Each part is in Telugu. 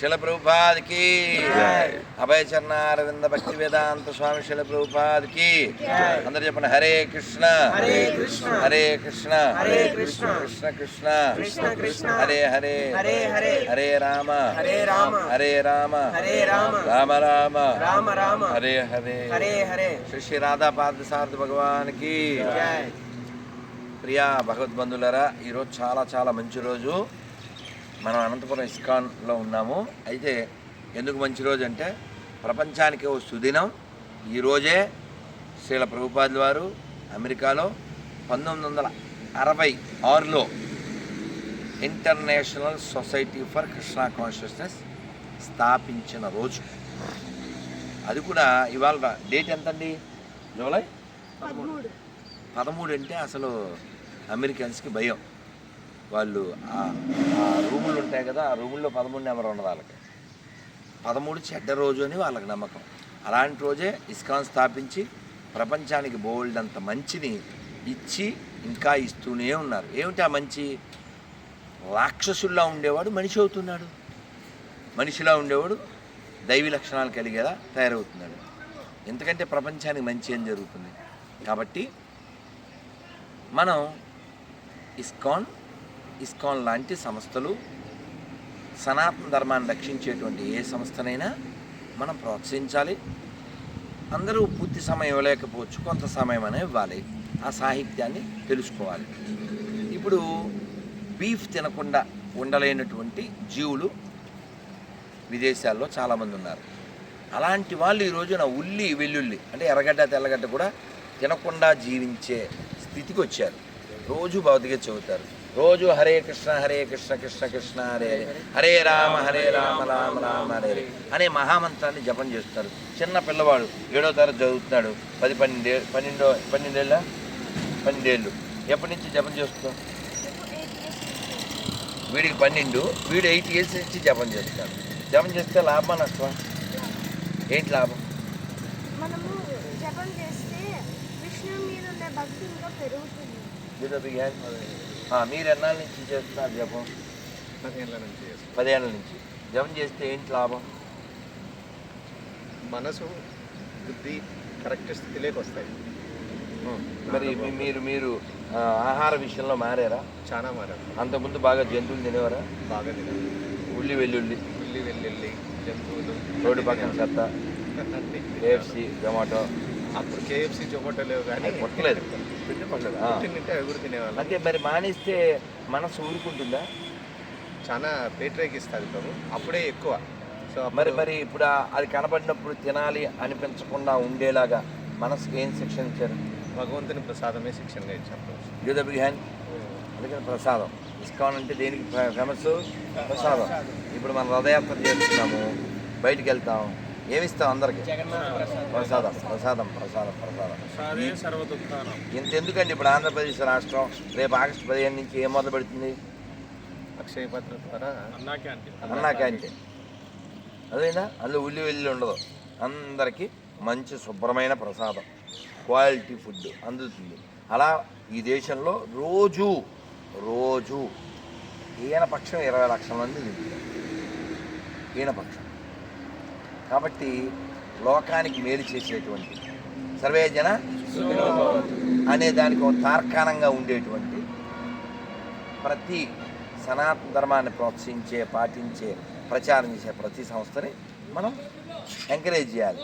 శిల ప్రభుపాదికి అభయ చరణ అరవింద భక్తి వేదాంత స్వామి శిల ప్రభుపాదికి అందరు చెప్పండి హరే కృష్ణ. హరే కృష్ణ. హరే కృష్ణ. హరే కృష్ణ. కృష్ణ కృష్ణ. కృష్ణ కృష్ణ. హరే హరే. హరే హరే. హరే రామ. హరే రామ. హరే రామ. హరే రామ. రామ రామ. రామ రామ. హరే హరే. హరే హరే. శ్రీ శ్రీ రాధా పార్థ సారథి భగవానికి. ప్రియా భగవద్బంధులరా ఈరోజు చాలా చాలా మంచి రోజు. మనం అనంతపురం ఇస్కాన్లో ఉన్నాము. అయితే ఎందుకు మంచి రోజు అంటే ప్రపంచానికి ఓ సుదినం. ఈరోజే శ్రీల ప్రభుపాదుల వారు అమెరికాలో పంతొమ్మిది వందల అరవై ఆరులో international society for Krishna consciousness స్థాపించిన రోజు. అది కూడా ఇవాళ డేట్ ఎంతండి? జూలై? పదమూడు అంటే అసలు అమెరికన్స్కి భయం. వాళ్ళు ఆ రూములు ఉంటాయి కదా ఆ రూముల్లో పదమూడు నెంబర్ ఉండదు వాళ్ళకి. పదమూడు చెడ్డ రోజు అని వాళ్ళకి నమ్మకం. అలాంటి రోజే ఇస్కాన్ స్థాపించి ప్రపంచానికి బోల్డ్ అంత మంచిని ఇచ్చి ఇంకా ఇస్తూనే ఉన్నారు. ఏమిటి ఆ మంచి? రాక్షసుల్లా ఉండేవాడు మనిషి అవుతున్నాడు. మనిషిలా ఉండేవాడు దైవీ లక్షణాలు కలిగేలా తయారవుతున్నాడు. ఎందుకంటే ప్రపంచానికి మంచి ఏం జరుగుతుంది? కాబట్టి మనం ఇస్కాన్ ఇస్కాన్ లాంటి సంస్థలు సనాతన ధర్మాన్ని రక్షించేటువంటి ఏ సంస్థనైనా మనం ప్రోత్సహించాలి. అందరూ పూర్తి సమయం ఇవ్వలేకపోవచ్చు కొంత సమయం అనేది ఇవ్వాలి. ఆ సాహిత్యాన్ని తెలుసుకోవాలి. ఇప్పుడు బీఫ్ తినకుండా ఉండలేనటువంటి జీవులు విదేశాల్లో చాలామంది ఉన్నారు. అలాంటి వాళ్ళు ఈ రోజున ఉల్లి వెల్లుల్లి అంటే ఎర్రగడ్డ తెల్లగడ్డ కూడా తినకుండా జీవించే స్థితికి వచ్చారు. రోజు భౌతిక చెబుతారు రోజు హరే కృష్ణ హరే కృష్ణ కృష్ణ కృష్ణ హరే హరే. హరే రామ హరే రామ రామ రామ హరే అనే మహామంత్రాన్ని జపం చేస్తారు. చిన్న పిల్లవాడు ఏడో తరగతి చదువుతున్నాడు. పది పన్నెండే పన్నెండో పన్నెండేళ్ళ? పన్నెండేళ్ళు. ఎప్పటి నుంచి జపం చేస్తున్నావు? వీడికి పన్నెండు. వీడు ఎయిట్ ఇయర్స్ నుంచి జపం చేస్తాడు. జపం చేస్తే లాభమా నష్టమా? ఏంటి లాభం? మనము జపం చేస్తే విష్ణువు మీద ఉండే భక్తి ఇంకా పెరుగుతుంది. మీరు ఎన్నాళ్ళ నుంచి చేస్తున్నారు జపం? పదిహేనుల నుంచి. పదేళ్ళ నుంచి. జపం చేస్తే ఏంటి లాభం? మనసు బుద్ధి కరెక్ట్ స్థితిలోకి వస్తాయి. మరి మీరు మీరు ఆహార విషయంలో మారారా? చాలా మారారు అంతకుముందు బాగా జంతువులు తినేవారా? బాగా తినాలి ఉల్లి వెల్లుల్లి. ఉల్లి వెల్లుల్లి జంతువులు. రోడ్డు పక్కన చెత్త. కేఎఫ్సి జొమాటో. అప్పుడు కేఎఫ్సి జొమాటో లేవు కానీ కొట్టలేదు. తింటే అవి కూడా తినేవాళ్ళం. అంటే మరి మానేస్తే మనసు ఊరుకుంటుందా? చాలా పేట్రేకి ఇస్తుంది ప్రభు. అప్పుడే ఎక్కువ. సో మరి మరి ఇప్పుడు అది కనబడినప్పుడు తినాలి అనిపించకుండా ఉండేలాగా మనసుకి ఏం శిక్షణ ఇచ్చారు? భగవంతుని ప్రసాదమే శిక్షణగా ఇచ్చాం ప్రభు. యూద బిహాన్? అందుకని ప్రసాదం. ఇస్కాన్ అంటే దేనికి ఫేమస్ ప్రసాదం. ఇప్పుడు మనం రథయాత్ర చేస్తున్నాము. బయటికి వెళ్తాం. ఏమిస్తాం అందరికి? ప్రసాదం ప్రసాదం ప్రసాదం ప్రసాదం. ఇంత ఎందుకండి ఇప్పుడు ఆంధ్రప్రదేశ్ రాష్ట్రం రేపు ఆగస్టు పదిహేను నుంచి ఏం మొదలు పెడుతుంది? అక్షయ పత్ర ద్వారా అన్నా క్యాంటీన్. అదేనా? అందులో ఉల్లి వెల్లి ఉండదు. అందరికీ మంచి శుభ్రమైన ప్రసాదం. క్వాలిటీ ఫుడ్ అందుతుంది. అలా ఈ దేశంలో రోజు రోజు ఈయన పక్షం ఇరవై లక్షల మంది తింటారు. ఈయన పక్షం. కాబట్టి లోకానికి మేలు చేసేటువంటి సర్వేజన అనే దానికి ఒక తార్కాణంగా ఉండేటువంటి ప్రతి సనాతన ధర్మాన్ని ప్రోత్సహించే పాటించే ప్రచారం చేసే ప్రతి సంస్థని మనం ఎంకరేజ్ చేయాలి.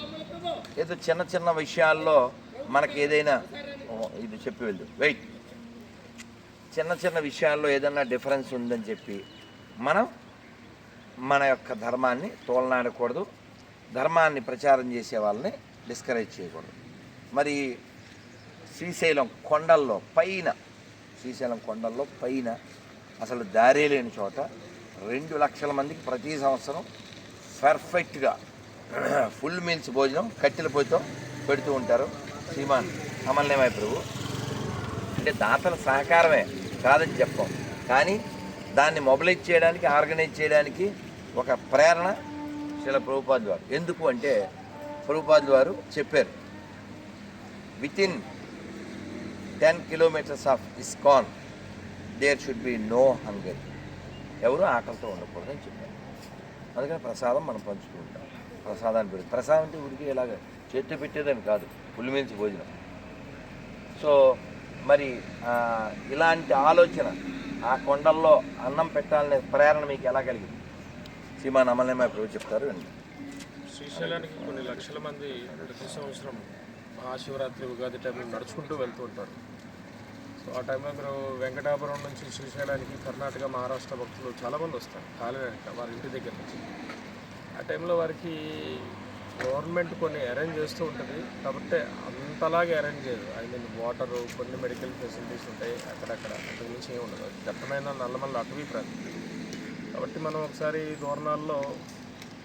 ఏదో చిన్న చిన్న విషయాల్లో మనకి ఏదైనా ఇది చెప్పి వెళ్ళు. వెయిట్ చిన్న చిన్న విషయాల్లో ఏదైనా డిఫరెన్స్ ఉందని చెప్పి మనం మన యొక్క ధర్మాన్ని తోలనాడకూడదు. ధర్మాన్ని ప్రచారం చేసే వాళ్ళని డిస్కరేజ్ చేయకూడదు. మరి శ్రీశైలం కొండల్లో పైన శ్రీశైలం కొండల్లో పైన అసలు దారే లేని చోట రెండు లక్షల మందికి ప్రతి సంవత్సరం పర్ఫెక్ట్గా ఫుల్ మీల్స్ భోజనం కట్టెల పొయ్యితో పెడుతూ ఉంటారు శ్రీమాన్ సమన్వయమై ప్రభు. అంటే దాతల సహకారమే కాదని చెప్పం. కానీ దాన్ని మొబిలైజ్ చేయడానికి ఆర్గనైజ్ చేయడానికి ఒక ప్రేరణ శిల ప్రభుపాద్ వారు ఎందుకు అంటే ప్రభుపాద్ వారు చెప్పారు within ten kilometres of ISKCON there should be no hunger ఎవరు ఆకలితో ఉండకూడదని చెప్పారు. అందుకని ప్రసాదం మనం పంచుతూ ఉంటాం. ప్రసాదాన్ని పెట్టి ప్రసాదం అంటే ఉడికి ఇలాగ చేతితో పెట్టేదని కాదు పులిమించి భోజనం. సో మరి ఇలాంటి ఆలోచన ఆ కొండల్లో అన్నం పెట్టాలనే ప్రేరణ మీకు ఎలా కలిగింది? సీమా మా ప్రభు చెప్తారు. శ్రీశైలానికి కొన్ని లక్షల మంది ప్రతి సంవత్సరం మహాశివరాత్రి ఉగాది టైంలో నడుచుకుంటూ వెళ్తూ ఉంటారు. సో ఆ టైంలో మీరు వెంకటాపురం నుంచి శ్రీశైలానికి కర్ణాటక మహారాష్ట్ర భక్తులు చాలామంది వస్తారు కాలినడక వారి ఇంటి దగ్గర నుంచి. ఆ టైంలో వారికి గవర్నమెంట్ కొన్ని అరేంజ్ చేస్తూ ఉంటుంది కాబట్టి అంతలాగే అరేంజ్ చేయదు. ఐ మీన్ వాటర్ కొన్ని మెడికల్ ఫెసిలిటీస్ ఉంటాయి అక్కడక్కడ. అంతకు మించి ఏమి ఉండదు. దట్టమైన నల్లమల్ల అటవీ ప్రాంతం. కాబట్టి మనం ఒకసారి దూరణాల్లో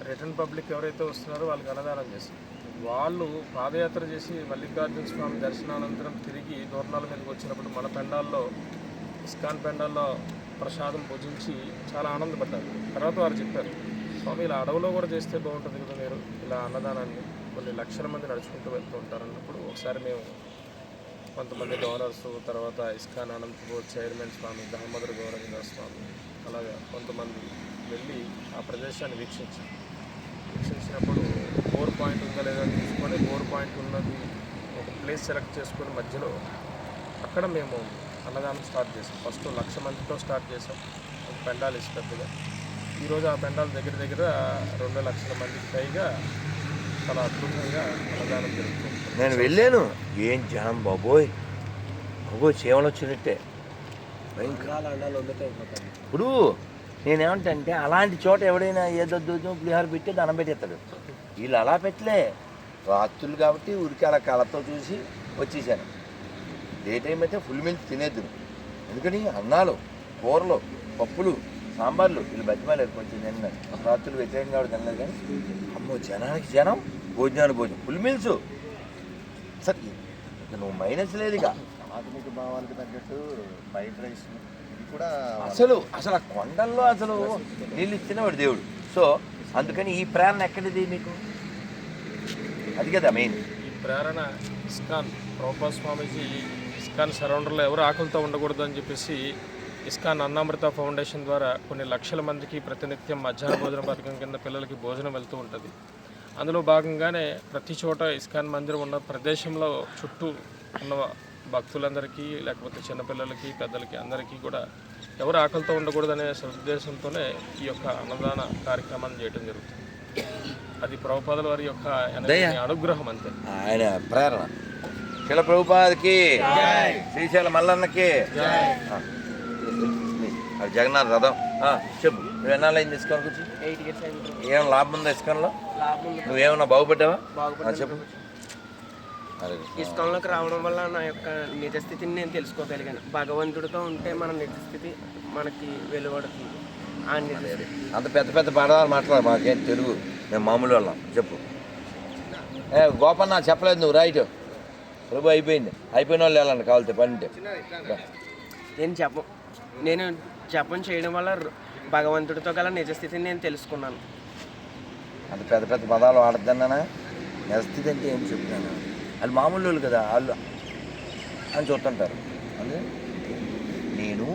రిటర్న్ పబ్లిక్ ఎవరైతే వస్తున్నారో వాళ్ళకి అన్నదానం చేస్తాం. వాళ్ళు పాదయాత్ర చేసి మల్లికార్జున స్వామి దర్శనానంతరం తిరిగి దూరణాల మీదకి వచ్చినప్పుడు మన పెండాల్లో ఇస్కాన్ పెండాల్లో ప్రసాదం భుజించి చాలా ఆనందపడ్డారు. తర్వాత వారు చెప్పారు స్వామి ఇలా అడవిలో కూడా చేస్తే బాగుంటుంది కదా మీరు? ఇలా అన్నదానాన్ని కొన్ని లక్షల మంది నడుచుకుంటూ వెళ్తూ ఉంటారు అన్నప్పుడు ఒకసారి మేము కొంతమంది డోనర్స్ తర్వాత ఇస్కాన్ అనంతపూర్ చైర్మన్ స్వామి దామోదర గౌరవ స్వామి అలాగా కొంతమంది వెళ్ళి ఆ ప్రదేశాన్ని వీక్షించాం వీక్షించినప్పుడు ఫోర్ పాయింట్ ఉందా లేదా తీసుకొని ఫోర్ పాయింట్ ఉన్నది ఒక ప్లేస్ సెలెక్ట్ చేసుకొని మధ్యలో అక్కడ మేము అన్నదానం స్టార్ట్ చేసాం. ఫస్ట్ లక్ష మందితో స్టార్ట్ చేసాం. ఒక పెండాలు వేసి ఈరోజు ఆ పెండాల దగ్గర దగ్గర రెండు లక్షల మందికి పైగా చాలా అద్భుతంగా అన్నదానం జరుగుతుంది. నేను వెళ్ళాను. ఏం జనం బాబోయ్. బాబోయ్ సేవలు వచ్చినట్టే. ఇప్పుడు నేనేమంటే అలాంటి చోట ఎవడైనా ఏదొద్దు పులిహార పెట్టి దండం పెట్టేస్తాడు. వీళ్ళు అలా పెట్టలే. రాత్రులు కాబట్టి ఉరికి అలా కళతో చూసి వచ్చేసాను. డే టైం అయితే ఫుల్ మిల్క్ తినేద్దు ఎందుకని? అన్నాలు కూరలు పప్పులు సాంబార్లు వీళ్ళు బతిమాలేరు కొంచెం తిన్నాను. రాత్రులు వ్యతిరేకంగా కూడా తినలేదు కానీ అమ్మో జనానికి జనం భోజనాలు భోజనం ఫుల్ మీల్స్. నువ్వు మైనస్ లేదు ఇక ఆధునిక భావాలకు తగ్గట్టు ఫ్రైడ్ రైస్ ఇది కూడా అసలు అసలు ఆ కొండల్లో అసలు నీళ్ళు ఇచ్చినవాడు దేవుడు. సో అందుకని ఈ ప్రేరణ ఎక్కడిది మీకు? అది కదా మెయిన్ ఈ ప్రేరణ ఇస్కాన్ ప్రభుపా స్వామీజీ ఇస్కాన్ సరౌండర్లో ఎవరు ఆకలితో ఉండకూడదు అని చెప్పేసి ఇస్కాన్ అన్నామృత ఫౌండేషన్ ద్వారా కొన్ని లక్షల మందికి ప్రతినిత్యం మధ్యాహ్న భోజన పథకం కింద పిల్లలకి భోజనం వెళ్తూ ఉంటుంది. అందులో భాగంగానే ప్రతి చోట ఇస్కాన్ మందిరం ఉన్న ప్రదేశంలో చుట్టూ ఉన్న భక్తులందరికీ లేకపోతే చిన్నపిల్లలకి పెద్దలకి అందరికీ కూడా ఎవరు ఆకలితో ఉండకూడదనే సదుద్దేశంతోనే ఈ యొక్క అన్నదాన కార్యక్రమాన్ని చేయడం జరుగుతుంది. అది ప్రభుపాదుల వారి యొక్క అనుగ్రహం అంతే. ఆయన ప్రేరణ. శిల ప్రభుపాదికి శ్రీశైల మల్లన్నకి. జగన్నాథ్ రథం. చెప్పు. నువ్వు ఎన్నాళ్ళైంది ఇస్కాన్ అయింది. ఏమైనా లాభం ఉందా ఇస్కాన్లో. నువ్వేమన్నా బాగుపడ్డావా? చెప్పు. ఇస్కాన్లోకి రావడం వల్ల నా యొక్క నిజ స్థితిని నేను తెలుసుకోగలిగాను. భగవంతుడితో ఉంటే మన నిజ స్థితి మనకి వెలువడుతుంది. ఆ నిజ స్థితి అంత పెద్ద పెద్ద పదాలు మాట్లాడు మాకేం తెలుగు. మేము మామూలు వాళ్ళం చెప్పు. ఏ గోపన్న చెప్పలేదు నువ్వు రైట్. ప్రభు అయిపోయింది. అయిపోయిన వాళ్ళు వెళ్ళండి కావాలితే పని ఉంటే. నేను చెప్ప నేను జపం చేయడం వల్ల భగవంతుడితో గల నిజ స్థితిని నేను తెలుసుకున్నాను. అంత పెద్ద పెద్ద పదాలు ఆడద్దన్నానా? నెలస్థితి అంటే ఏం చెప్తున్నాను వాళ్ళు మామూలు వాళ్ళు కదా వాళ్ళు అని చూస్తుంటారు. అంటే నేను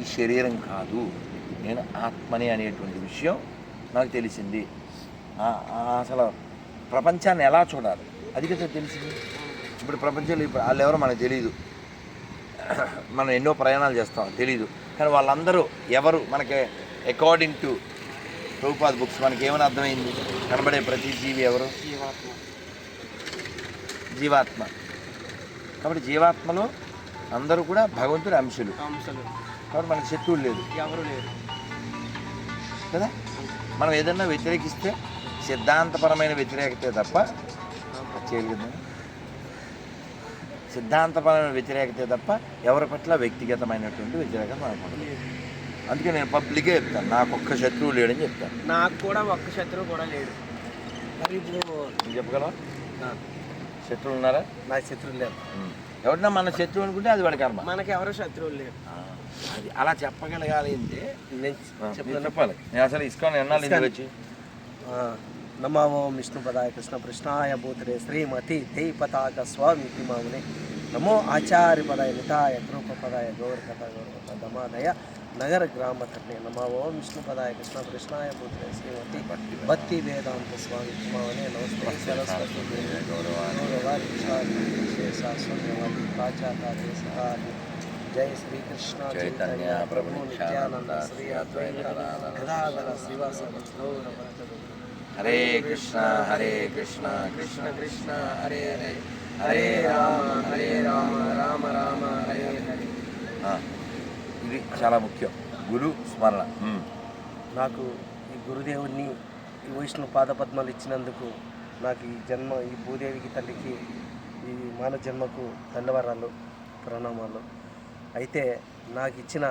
ఈ శరీరం కాదు నేను ఆత్మని అనేటువంటి విషయం నాకు తెలిసింది. అసలు ప్రపంచాన్ని ఎలా చూడాలి? అది కదా తెలిసింది. ఇప్పుడు ప్రపంచంలో ఇప్పుడు వాళ్ళు ఎవరో మనకు తెలియదు మనం ఎన్నో ప్రయాణాలు చేస్తాం తెలియదు కానీ వాళ్ళందరూ ఎవరు మనకి అకార్డింగ్ టు ప్రభుపాద్ బుక్స్ మనకి ఏమని అర్థమైంది? కనబడే ప్రతి జీవి ఎవరు? జీవాత్మ. జీవాత్మ కాబట్టి జీవాత్మలో అందరూ కూడా భగవంతుడి అంశులు. కాబట్టి మనకి శత్రువులు లేదు ఎవరు లేరు. కదా? మనం ఏదన్నా వ్యతిరేకిస్తే సిద్ధాంతపరమైన వ్యతిరేకతే తప్ప అది చేయాలి కదా సిద్ధాంతపరమైన వ్యతిరేకతే తప్ప ఎవరి పట్ల వ్యక్తిగతమైనటువంటి వ్యతిరేకత మనకు. అందుకే నేను పబ్లికే చెప్తాను నాకు ఒక్క శత్రువు లేడని చెప్తాను నాకు కూడా ఒక్క శత్రువు కూడా లేడు. నువ్వు చెప్పగలవా? శత్రువులు ఉన్నారా నా శత్రువు లేరు ఉం. ఎవరన్నా మన శత్రువు అనుకుంటే అది వాడి కర్మ. మనకి ఎవరు శత్రువులు లేరు. అది అలా చెప్పగలగాలి అంటే మీరు చెప్పాలి. నేను అసలు ఇస్కాన్ ఎన్నాళ్ళు ఇంటికి వచ్చి? నమామో విష్ణుపదాయ కృష్ణ కృష్ణాయ భూతరే శ్రీమతి తే పతాక స్వామి మామునే నమో ఆచార్య పదాయ నితాయ కృప పదాయ గౌరకథ గౌరవ దమాదయ నగర గ్రామ తండ్రి నమ ఓం విష్ణు పదాయ కృష్ణ కృష్ణాయ పుత్రే శ్రీమతి భక్తి వేదాంత స్వామి కుమావనే నమస్తే సరస్వతి దేవి గౌరవారి విశాలి శేషాశ్వతి పాచాతార్య సహారి జయ శ్రీకృష్ణ చైతన్య ప్రభు నిత్యానంద శ్రీ అద్వైత గదాధర శ్రీవాస గౌరవ హరే కృష్ణ హరే కృష్ణ కృష్ణ కృష్ణ హరే హరే హరే హరే రామ రామ హరే రామ రామ రామ హరే హరే ఆ, ఇది చాలా ముఖ్యం. గురు స్మరణ. నాకు ఈ గురుదేవుడిని ఈ వైష్ణవ పాదపద్మాలు ఇచ్చినందుకు నాకు ఈ జన్మ ఈ భూదేవికి తల్లికి ఈ మానవ జన్మకు దండవరాలు ప్రణామాలు. అయితే నాకు ఇచ్చిన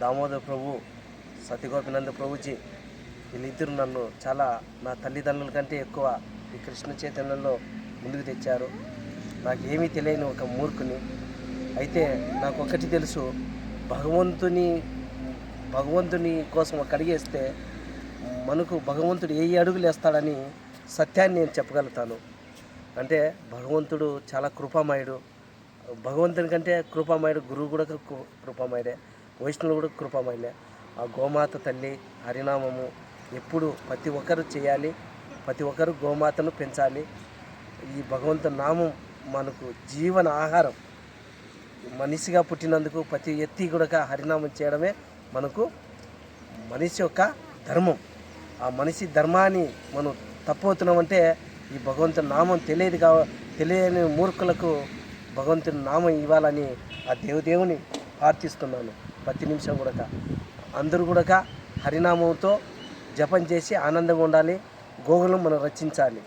దామోదర్ ప్రభు సత్యగోపినంద ప్రభుజీ వీళ్ళిద్దరు నన్ను చాలా నా తల్లిదండ్రుల కంటే ఎక్కువ ఈ కృష్ణ చైతన్యంలో ముందుకు తెచ్చారు. నాకు ఏమీ తెలియని ఒక మూర్ఖుని. అయితే నాకు ఒకటి తెలుసు భగవంతుని భగవంతుని కోసం ఒక అడిగేస్తే మనకు భగవంతుడు ఏ అడుగులు వేస్తాడని సత్యాన్ని నేను చెప్పగలుగుతాను. అంటే భగవంతుడు చాలా కృపామయుడు. భగవంతుని కంటే కృపామయుడు గురువు కూడా కృపామయుడే. వైష్ణవుడు కూడా కృపామయుడే ఆ గోమాత తల్లి హరినామము ఎప్పుడు ప్రతి ఒక్కరు చేయాలి. ప్రతి ఒక్కరు గోమాతను పెంచాలి. ఈ భగవంతు నామం మనకు జీవన ఆహారం. మనిషిగా పుట్టినందుకు ప్రతి ఎత్తి కూడా హరినామం చేయడమే మనకు మనిషి యొక్క ధర్మం. ఆ మనిషి ధర్మాన్ని మనం తప్పవుతున్నామంటే ఈ భగవంతుని నామం తెలియదు కావ తెలియని మూర్ఖులకు భగవంతుని నామం ఇవ్వాలని ఆ దేవదేవుని ప్రార్థిస్తున్నాను. ప్రతి నిమిషం కూడా అందరూ కూడా హరినామంతో జపం చేసి ఆనందంగా ఉండాలి గోగులను మనం రచించాలి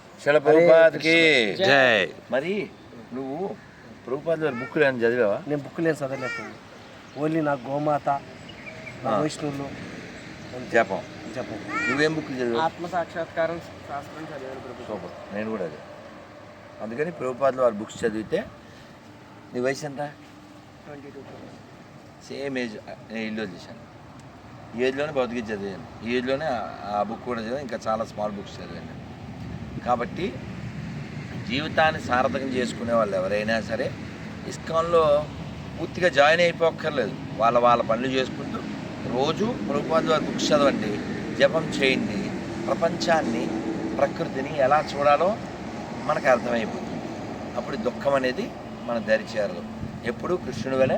మరి నువ్వు ప్రభుపాద గారి బుక్కులు ఏమైనా చదివావా? నేను బుక్ లేని చదవలేకపోయింది ఓన్లీ నా గోమాత నా వైష్ణవులు జపం జపం నువ్వేం బుక్కులు చదివావు? ఆత్మ సాక్షాత్కారం శాస్త్రం చదివాను సూపర్. నేను కూడా అదే. అందుకని ప్రభుపాదులు వారి బుక్స్ చదివితే నీ వయసు ఎంత? ట్వంటీ టూ సేమ్ ఏజ్ నేను ఇల్లు చేశాను. ఈ ఏజ్లోనే భౌతిక చదివాను. ఈ ఏజ్లోనే ఆ- ఆ బుక్ కూడా చదివాను. ఇంకా చాలా స్మాల్ బుక్స్ చదివాను కాబట్టి జీవితాన్ని సార్థకం చేసుకునే వాళ్ళు ఎవరైనా సరే ఇస్కాన్లో పూర్తిగా జాయిన్ అయిపోక్కర్లేదు. వాళ్ళ వాళ్ళ పనులు చేసుకుంటూ రోజు ప్రభుపాద వారి బుక్స్ చదవండి జపం చేయండి. ప్రపంచాన్ని ప్రకృతిని ఎలా చూడాలో మనకు అర్థమైపోతుంది. అప్పుడు దుఃఖం అనేది మన దరిచేరదు ఎప్పుడు ఎప్పుడూ కృష్ణుడి వలె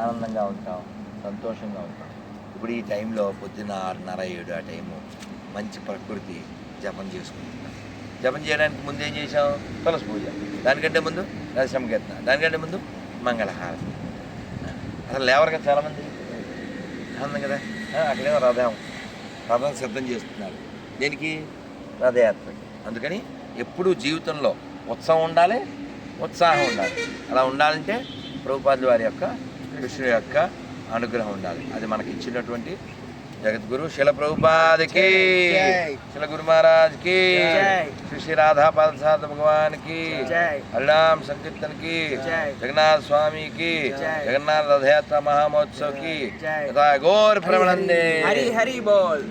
ఆనందంగా ఉంటాం సంతోషంగా ఉంటాం. ఇప్పుడు ఈ టైంలో పొద్దున్న ఆరున్నర ఏడు ఆ టైము మంచి ప్రకృతి జపం చేసుకుంటున్నాం. జపం చేయడానికి ముందు ఏం చేసాం తులసి పూజ. దానికంటే ముందు రసంకీర్తన దానికంటే ముందు మంగళహారతి. అసలు లేవరు కదా చాలామంది. ఆనందం కదా? ఆ, అక్కడేమో రథం. రథం సిద్ధం చేస్తున్నారు. దేనికి? రథయాత్రకి. అందుకని ఎప్పుడూ జీవితంలో ఉత్సవం ఉండాలి ఉత్సాహం ఉండాలి. అలా ఉండాలంటే ప్రభుపాదుల వారి యొక్క కృష్ణుడి యొక్క అనుగ్రహం ఉండాలి. అది మనకి ఇచ్చినటువంటి జగద్గురు శిల ప్రభుపాదికి శిల గురు మహారాజ్కి జై. శ్రీ శ్రీ రాధా పాదసాద భగవాన్కి జై. హరినామ సంకీర్తన్కి జై. జగన్నాథ స్వామి కి జై. జగన్నాథ రథయాత్ర మహామహోత్సవ్కి జై. యథా గోర్ ప్రవణందే హరి హరి బోల్